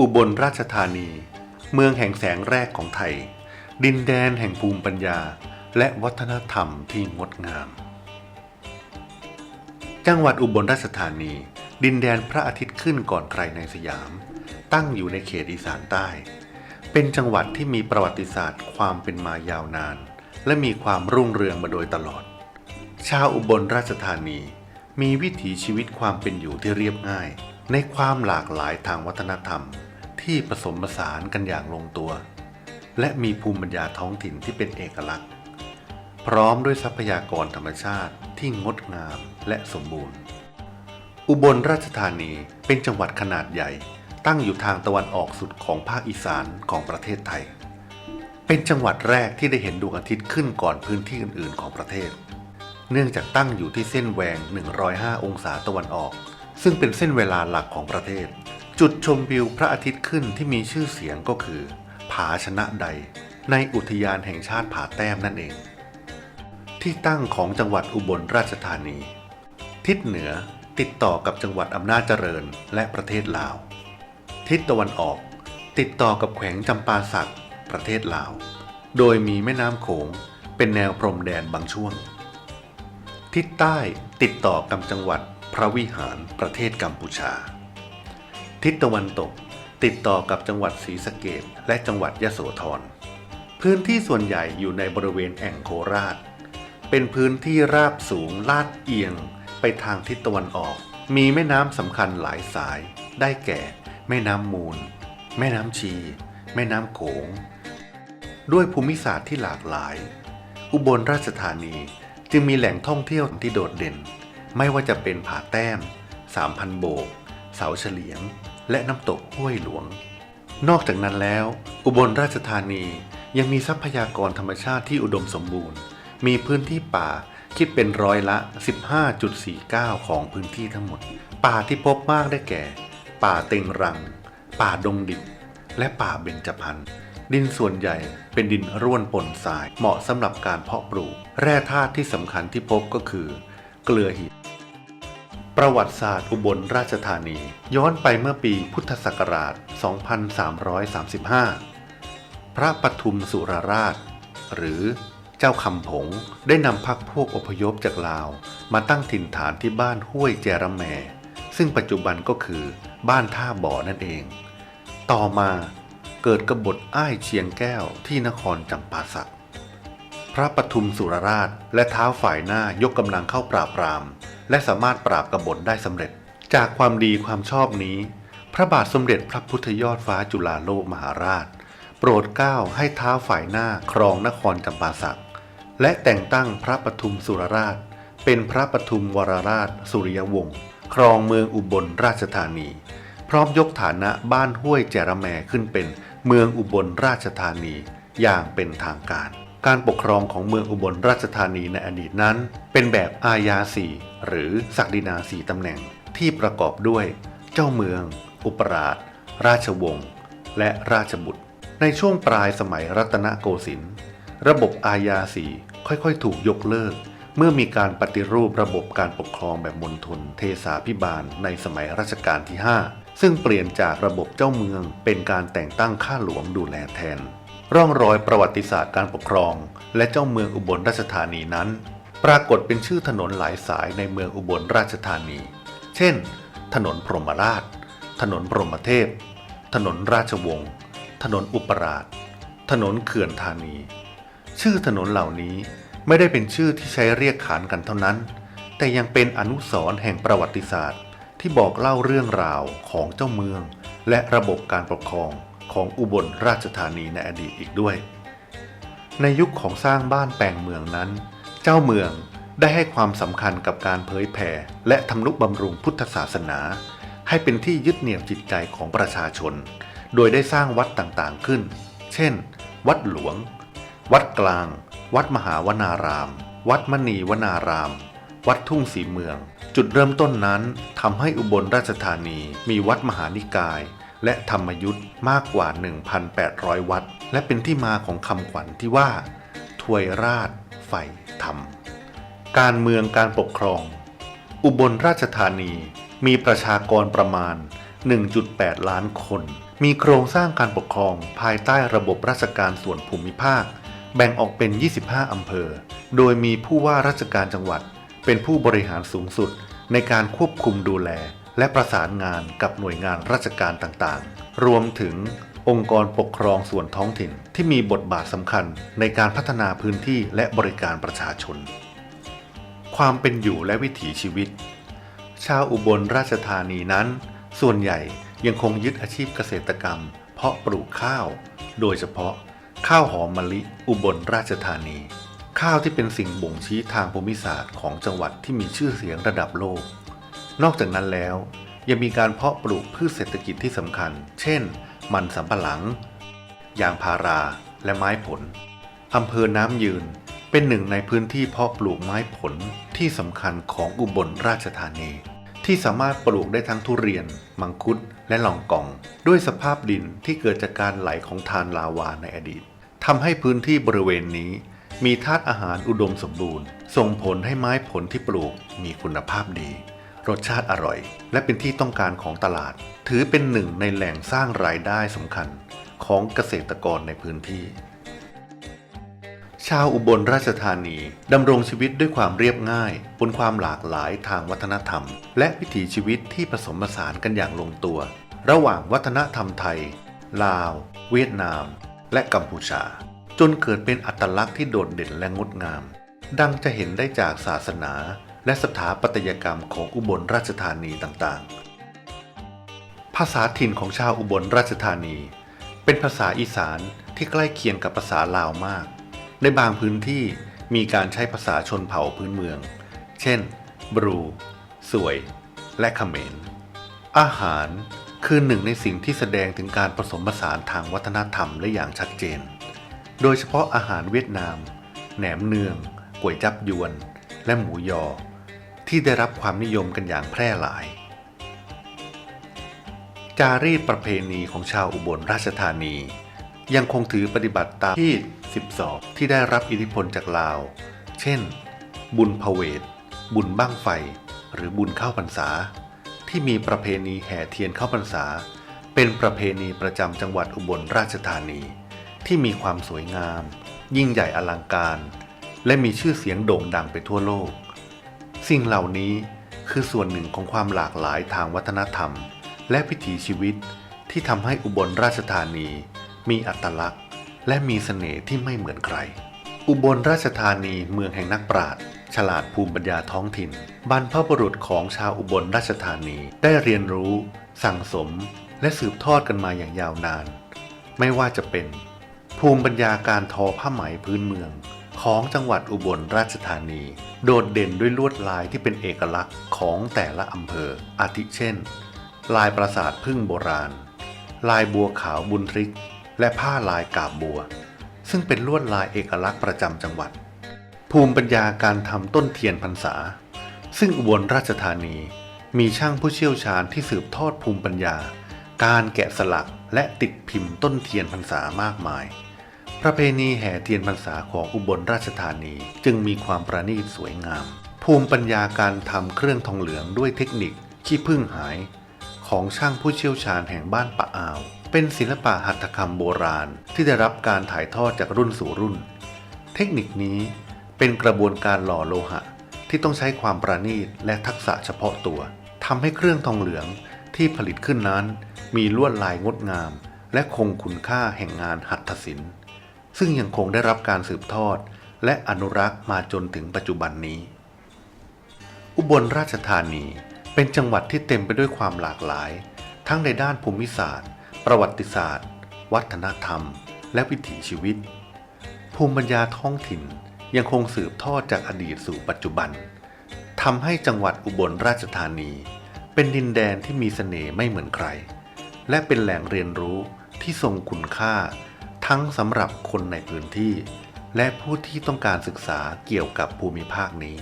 อุบลราชธานี เมืองแห่งแสงแรกของไทย ดินแดนแห่งภูมิปัญญา และวัฒนธรรมที่งดงาม จังหวัดอุบลราชธานี ดินแดนพระอาทิตย์ขึ้นก่อนใครในสยาม ตั้งอยู่ในเขตอีสานใต้ เป็นจังหวัดที่มีประวัติศาสตร์ความเป็นมายาวนาน และมีความรุ่งเรืองมาโดยตลอด ชาวอุบลราชธานี มีวิถีชีวิตความเป็นอยู่ที่เรียบง่าย ในความหลากหลายทางวัฒนธรรม ที่ผสมผสานกันอย่างลงตัว และมีภูมิปัญญาท้องถิ่นที่เป็นเอกลักษณ์ พร้อมด้วยทรัพยากรธรรมชาติที่งดงามและสมบูรณ์ อุบลราชธานีเป็นจังหวัดขนาดใหญ่ ตั้งอยู่ทางตะวันออกสุดของภาคอีสานของประเทศไทย เป็นจังหวัดแรกที่ได้เห็นดวงอาทิตย์ขึ้นก่อนพื้นที่อื่น ๆ ของประเทศ เนื่องจากตั้งอยู่ที่เส้นแหวง 105 องศาตะวันออก ซึ่งเป็นเส้นเวลาหลักของประเทศ จุดชมวิวพระอาทิตย์ขึ้นที่มีชื่อเสียงก็คือ ผาชนะใด ในอุทยานแห่งชาติผาแต้มนั่นเอง ที่ตั้งของจังหวัดอุบลราชธานี ทิศเหนือติดต่อกับจังหวัดอำนาจเจริญและประเทศลาว ทิศตะวันออกติดต่อกับแขวงจำปาสักประเทศลาว โดยมีแม่น้ำโขงเป็นแนวพรมแดนบางช่วง ทิศใต้ติดต่อกับจังหวัดพระวิหารประเทศกัมพูชา ทิศตะวันตก ติดต่อกับจังหวัดศรีสะเกดและจังหวัดยะโสธร พื้นที่ส่วนใหญ่อยู่ในบริเวณแอ่งโคราช เป็นพื้นที่ราบสูงลาดเอียง ไปทางทิศตะวันออก มีแม่น้ำสำคัญหลายสาย ได้แก่ แม่น้ำมูล แม่น้ำชี แม่น้ำโขง ด้วยภูมิศาสตร์ที่หลากหลาย อุบลราชธานีจึงมีแหล่งท่องเที่ยวที่โดดเด่น ไม่ว่าจะเป็นผาแต้ม สามพันโบก เสาเฉลียง และน้ำตกห้วยหลวง นอกจากนั้นแล้ว อุบลราชธานียังมีทรัพยากรธรรมชาติที่อุดมสมบูรณ์ มีพื้นที่ป่าคิดเป็นร้อยละ 15.49 ของพื้นที่ทั้งหมด ป่าที่พบมากได้แก่ ป่าเต็งรัง ป่าดงดิบ และป่าเบญจพรรณ ดินส่วนใหญ่เป็นดินร่วนปนทราย เหมาะสำหรับการเพาะปลูก แร่ธาตุที่สำคัญที่พบก็คือ เกลือหิน ประวัติศาสตร์อุบลราชธานี ย้อนไปเมื่อปีพุทธศักราช 2335 พระปทุมสุรราช หรือเจ้าคำผง ได้นำพักพวกอพยพจากลาว มาตั้งถิ่นฐานที่บ้านห้วยเจรแม ซึ่งปัจจุบันก็คือบ้านท่าบ่อนั่นเอง ต่อมาเกิดกบฏอ้ายเชียงแก้วที่นครจำปาสัก พระปทุมสุรราชและเท้าฝ่ายหน้ายกกำลังเข้าปราบปราม และสามารถปราบกบฏได้สำเร็จ จากความดีความชอบนี้ พระบาทสมเด็จพระพุทธยอดฟ้าจุฬาโลกมหาราช โปรดเกล้าให้เท้าฝ่ายหน้าครองนครจำปาสัก และแต่งตั้งพระปทุมสุรราช เป็นพระปทุมวรราช สุริยวงศ์ครองเมืองอุบลราชธานี พร้อมยกฐานะบ้านห้วยแจระแมขึ้นเป็นเมืองอุบลราชธานีอย่างเป็นทางการ การปกครองของเมืองอุบลราชธานีในอดีตนั้น เป็นแบบอาญาสีหรือศักดินาสีตำแหน่งที่ประกอบด้วย เจ้าเมือง อุปราช ราชวงศ์และราชบุตร ในช่วงปลายสมัยรัตนโกสินทร์ระบบอาญาสีค่อยๆ ถูกยกเลิก เมื่อมีการปฏิรูประบบการปกครองแบบมณฑลเทสาพิบาลในสมัยรัชกาลที่ 5 ซึ่งเปลี่ยนจากระบบเจ้าเมืองเป็นการแต่งตั้งข้าหลวงดูแลแทน ร่องรอยประวัติศาสตร์การปกครอง และเจ้าเมืองอุบลราชธานีนั้น ปรากฏเป็นชื่อถนนหลายสายในเมืองอุบลราชธานี เช่น ถนนพรหมราช ถนนพรหมเทพ ถนนราชวงศ์ ถนนอุปราช ถนนเขื่อนธานี ชื่อถนนเหล่านี้ไม่ได้เป็นชื่อที่ใช้เรียกขานกันเท่านั้น แต่ยังเป็นอนุสรณ์แห่งประวัติศาสตร์ ที่บอกเล่าเรื่องราวของเจ้าเมือง และระบบการปกครอง ของอุบลราชธานีในอดีตอีกด้วย ในยุคของสร้างบ้านแปลงเมืองนั้น เจ้าเมืองได้ให้ความสำคัญกับการเผยแผ่และทำนุบำรุงพุทธศาสนา ให้เป็นที่ยึดเหนี่ยวจิตใจของประชาชน โดยได้สร้างวัดต่างๆขึ้น เช่น วัดหลวง วัดกลาง วัดมหาวนาราม วัดมณีวนาราม วัดทุ่งสีเมือง จุดเริ่มต้นนั้นทำให้อุบลราชธานีมีวัดมหานิกาย และธรรมยุทธ์มากกว่า 1,800 วัด และเป็นที่มาของคำขวัญที่ว่า ถวยราชใฝ่ธรรม การเมืองการปกครอง อุบลราชธานีมีประชากรประมาณ 1.8 ล้านคน มีโครงสร้างการปกครองภายใต้ระบบราชการส่วนภูมิภาค แบ่งออกเป็น 25 อำเภอ โดยมีผู้ว่าราชการจังหวัด เป็นผู้บริหารสูงสุดในการควบคุมดูแล และประสานงานกับหน่วยงานราชการต่างๆ รวมถึงองค์กรปกครองส่วนท้องถิ่นที่มีบทบาทสำคัญในการพัฒนาพื้นที่และบริการประชาชน ความเป็นอยู่และวิถีชีวิต ชาวอุบลราชธานีนั้น ส่วนใหญ่ยังคงยึดอาชีพเกษตรกรรม เพาะปลูกข้าว โดยเฉพาะข้าวหอมมะลิ อุบลราชธานี ข้าวที่เป็นสิ่งบ่งชี้ทางภูมิศาสตร์ของจังหวัดที่มีชื่อเสียงระดับโลก นอกจากนั้นแล้ว ยังมีการเพาะปลูกพืชเศรษฐกิจที่สำคัญ เช่น มันสำปะหลัง ยางพารา และไม้ผลอำเภอน้ำยืน เป็นหนึ่งในพื้นที่เพาะปลูกไม้ผลที่สำคัญของอุบลราชธานี ที่สามารถปลูกได้ทั้งทุเรียน มังคุด และลองกอง ด้วยสภาพดินที่เกิดจากการไหลของทานลาวาในอดีตทำให้พื้นที่บริเวณนี้ มีธาตุอาหารอุดมสมบูรณ์ ส่งผลให้ไม้ผลที่ปลูกมีคุณภาพดี รสชาติอร่อย และเป็นที่ต้องการของตลาด ถือเป็นหนึ่งในแหล่งสร้างรายได้สำคัญของเกษตรกรในพื้นที่ ชาวอุบลราชธานีดำรงชีวิตด้วยความเรียบง่าย บนความหลากหลายทางวัฒนธรรม และวิถีชีวิตที่ผสมผสานกันอย่างลงตัว ระหว่างวัฒนธรรมไทย ลาว เวียดนาม และกัมพูชา จนเกิดเป็นอัตลักษณ์ที่โดดเด่นและงดงาม ดังจะเห็นได้จากศาสนา และสถาปัตยกรรมของอุบลราชธานีต่างๆ ภาษาถิ่นของชาวอุบลราชธานี เป็นภาษาอีสานที่ใกล้เคียงกับภาษาลาวมาก ในบางพื้นที่มีการใช้ภาษาชนเผ่าพื้นเมือง เช่น บรู สวย และเขมร อาหารคือหนึ่งในสิ่งที่แสดงถึงการผสมผสานทางวัฒนธรรมและอย่างชัดเจน โดยเฉพาะอาหารเวียดนาม แหนมเนือง ก๋วยจับยวน และหมูยอ ที่ได้รับความนิยมกันอย่างแพร่หลาย จารีตประเพณีของชาวอุบลราชธานี ยังคงถือปฏิบัติตามที่ 12 ที่ได้รับอิทธิพลจากลาว เช่น บุญพเวท บุญบ้างไฟ หรือบุญเข้าพรรษา ที่มีประเพณีแห่เทียนเข้าพรรษา เป็นประเพณีประจำจังหวัดอุบลราชธานี ที่มีความสวยงาม ยิ่งใหญ่อลังการ และมีชื่อเสียงโด่งดังไปทั่วโลก สิ่งเหล่านี้คือส่วนหนึ่งของความหลากหลายทางวัฒนธรรม และวิถีชีวิตที่ทำให้อุบลราชธานี มีอัตลักษณ์ และมีเสน่ห์ที่ไม่เหมือนใคร อุบลราชธานีเมืองแห่งนักปราชญ์ฉลาดภูมิปัญญาท้องถิ่น บรรพบุรุษของชาวอุบลราชธานีได้เรียนรู้ สั่งสม และสืบทอดกันมาอย่างยาวนาน ไม่ว่าจะเป็น ภูมิปัญญาการทอผ้าไหมพื้นเมือง ของจังหวัดอุบลราชธานี โดดเด่นด้วยลวดลายที่เป็นเอกลักษณ์ของแต่ละอำเภอ อาทิเช่น ลายปราสาทพึ่งโบราณ ลายบัวขาวบุญทริก และผ้าลายกาบบัว ซึ่งเป็นลวดลายเอกลักษณ์ประจำจังหวัด ภูมิปัญญาการทำต้นเทียนพรรษา ซึ่งอุบลราชธานี มีช่างผู้เชี่ยวชาญที่สืบทอดภูมิปัญญา การแกะสลักและติดพิมพ์ต้นเทียนพรรษามากมาย ประเพณีแห่เทียนพรรษาของอุบลราชธานีจึงมีความประณีตสวยงาม ภูมิปัญญาการทำเครื่องทองเหลืองด้วยเทคนิคขี้ผึ้งหาย ของช่างผู้เชี่ยวชาญแห่งบ้านปะอาว เป็นศิลปะหัตถกรรมโบราณที่ได้รับการถ่ายทอดจากรุ่นสู่รุ่น เทคนิคนี้เป็นกระบวนการหล่อโลหะ ที่ต้องใช้ความประณีตและทักษะเฉพาะตัวทำให้เครื่องทองเหลืองที่ผลิตขึ้นนั้น มีลวดลายงดงาม และคงคุณค่าแห่งงานหัตถศิลป์ ซึ่งยังคงได้รับการสืบทอด และอนุรักษ์มาจนถึงปัจจุบันนี้ อุบลราชธานีเป็นจังหวัดที่เต็มไปด้วยความหลากหลาย ทั้งในด้านภูมิศาสตร์ ประวัติศาสตร์ วัฒนธรรม และวิถีชีวิต ภูมิปัญญาท้องถิ่นยังคงสืบทอดจากอดีตสู่ปัจจุบันทำให้จังหวัดอุบลราชธานี เป็นดินแดนที่มีเสน่ห์ไม่เหมือนใคร และเป็นแหล่งเรียนรู้ที่ทรงคุณค่า ทั้งสำหรับคนในพื้นที่ และผู้ที่ต้องการศึกษาเกี่ยวกับภูมิภาคนี้